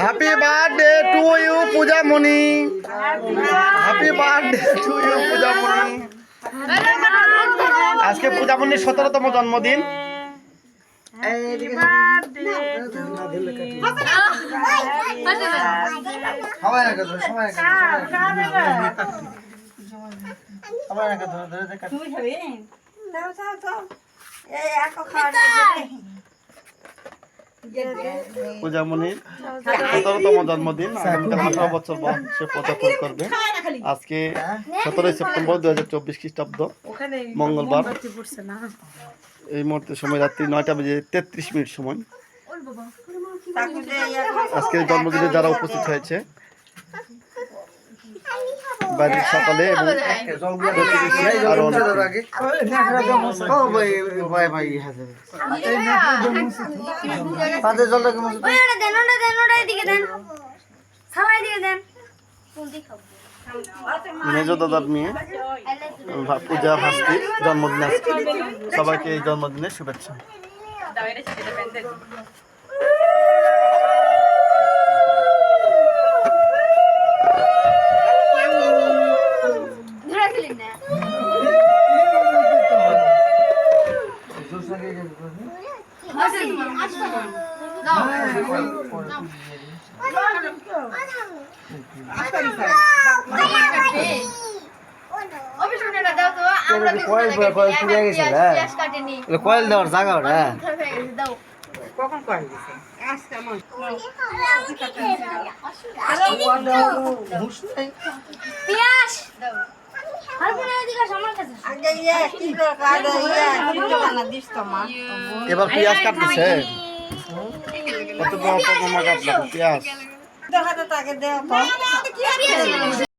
Happy birthday to you Pujamani happy birthday to you Pujamani আজকে পূজামণির সতেরোতম জন্মদিন। তুমি খাবি দাও দাও দাও। এই এক খাওয়া পূজামণির সতেরোতম জন্মদিন আগামীকাল আঠারো বছর বয়সে পদার্পণ করবে। আজকে সতেরোই সেপ্টেম্বর দু হাজার চব্বিশ খ্রিস্টাব্দ মঙ্গলবার। এই মুহূর্তে সময় রাত্রি নয়টা বেজে তেত্রিশ মিনিট সময়। আজকে জন্মদিনে যারা উপস্থিত হয়েছে বাড়ির সকালে এবং আরও মেজ দাদার মেয়ে পূজা ভাস্তি জন্মদিন আজকে সবাইকে এই জন্মদিনের শুভেচ্ছা কয়েল দেওয়ার জায়গা ওটা কখন কয়েল দিছে আজকে এবার পেঁয়াজ কাটতেছে। কত বড় কাটলাম পেঁয়াজ। দেখাতে তাকে দেও তো।